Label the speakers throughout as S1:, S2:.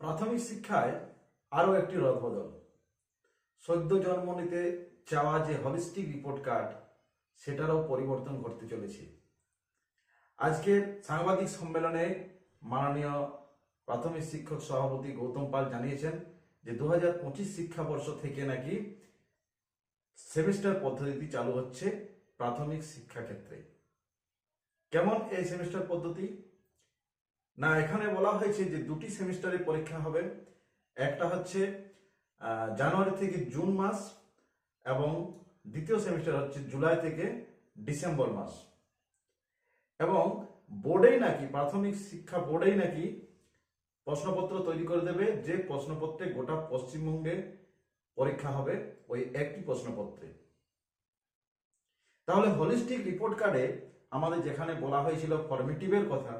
S1: প্রাথমিক শিক্ষায় আরও একটি রদবদল। সদ্য জন্ম নিতে চাওয়া যে হলিস্টিক রিপোর্ট কার্ড সেটারও পরিবর্তন ঘটতে চলেছে। আজকে সাংবাদিক সম্মেলনে মাননীয় প্রাথমিক শিক্ষক সভাপতি গৌতম পাল জানিয়েছেন যে দু হাজার পঁচিশ শিক্ষাবর্ষ থেকে নাকি সেমিস্টার পদ্ধতি চালু হচ্ছে প্রাথমিক শিক্ষা ক্ষেত্রে কেমন এই সেমিস্টার পদ্ধতি? না, এখানে বলা হয়েছে যে দুটি সেমিস্টারে পরীক্ষা হবে। একটা হচ্ছে জানুয়ারি থেকে জুন মাস এবং দ্বিতীয় সেমিস্টার হচ্ছে জুলাই থেকে ডিসেম্বর মাস। এবং বোর্ডেই নাকি, প্রাথমিক শিক্ষা বোর্ডেই নাকি প্রশ্নপত্র তৈরি করে দেবে যে প্রশ্নপত্রে গোটা পশ্চিমবঙ্গে পরীক্ষা হবে ওই একটি প্রশ্নপত্রে। তাহলে হলিস্টিক রিপোর্ট কার্ডে আমাদের যেখানে বলা হয়েছিল ফর্মেটিভের কথা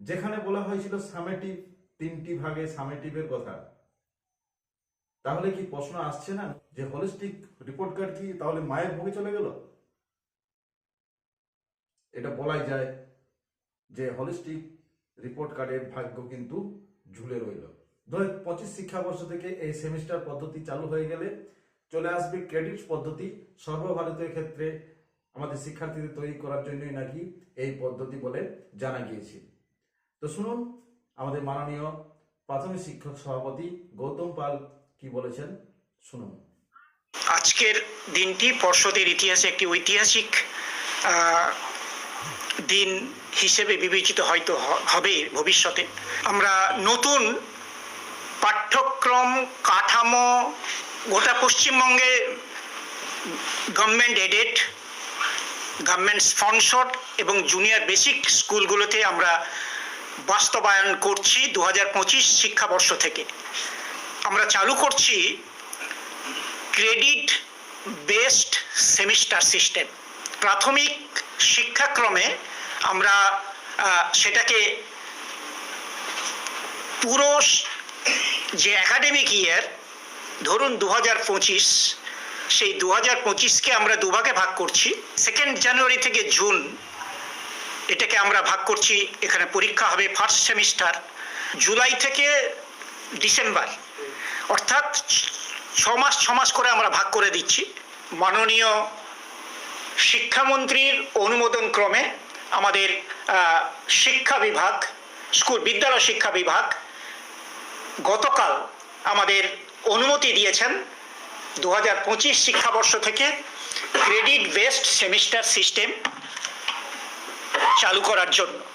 S1: যেখানে বলা হয়েছিল সামেটিভ, তিনটি ভাগে সামেটিভের কথা। তাহলে কি প্রশ্ন আসছে না যে হলিস্টিক রিপোর্ট কার্ড কি তাহলে মায়ের ভোগে চলে গেল? এটা বলাই যায় যে হলিস্টিক রিপোর্ট কার্ডের ভাগ্য কিন্তু ঝুলে রইল। দু পঁচিশ শিক্ষাবর্ষ থেকে এই সেমিস্টার পদ্ধতি চালু হয়ে গেলে চলে আসবে ক্রেডিট পদ্ধতি। সর্বভারতীয় ক্ষেত্রে আমাদের শিক্ষার্থীদের তৈরি করার জন্যই নাকি এই পদ্ধতি বলে জানা গিয়েছে। তো শুনুন, আমাদের মাননীয় প্রাথমিক শিক্ষক সভাপতি গৌতম পাল কি বলেছেন? শুনুন।
S2: আজকের দিনটি পর্ষদের ইতিহাসে একটি ঐতিহাসিক দিন হিসেবে বিবেচিত হয়তো হবে ভবিষ্যতে। আমরা নতুন পাঠ্যক্রম, কাঠামো, গোটা পশ্চিমবঙ্গে গভর্নমেন্ট এডেড গভর্নমেন্ট স্পন্সর্ড এবং জুনিয়র বেসিক স্কুলগুলোতে আমরা বাস্তবায়ন করছি দু হাজার পঁচিশ শিক্ষাবর্ষ থেকে। আমরা চালু করছি ক্রেডিট বেসড সেমিস্টার সিস্টেম। প্রাথমিক শিক্ষাক্রমে আমরা সেটাকে পুরো যে একাডেমিক ইয়ার ধরুন দু পঁচিশ, সেই দু হাজার পঁচিশকে আমরা দুভাগে ভাগ করছি। সেকেন্ড জানুয়ারি থেকে জুন এটাকে আমরা ভাগ করছি, এখানে পরীক্ষা হবে ফার্স্ট সেমিস্টার জুলাই থেকে ডিসেম্বর। অর্থাৎ ছ মাস ছ মাস করে আমরা ভাগ করে দিচ্ছি। মাননীয় শিক্ষামন্ত্রীর অনুমোদন ক্রমে আমাদের শিক্ষা বিভাগ, স্কুল, বিদ্যালয় শিক্ষা বিভাগ গতকাল আমাদের অনুমতি দিয়েছেন দু হাজার পঁচিশ শিক্ষাবর্ষ থেকে ক্রেডিট বেসড সেমিস্টার সিস্টেম। চালু করার জন্য।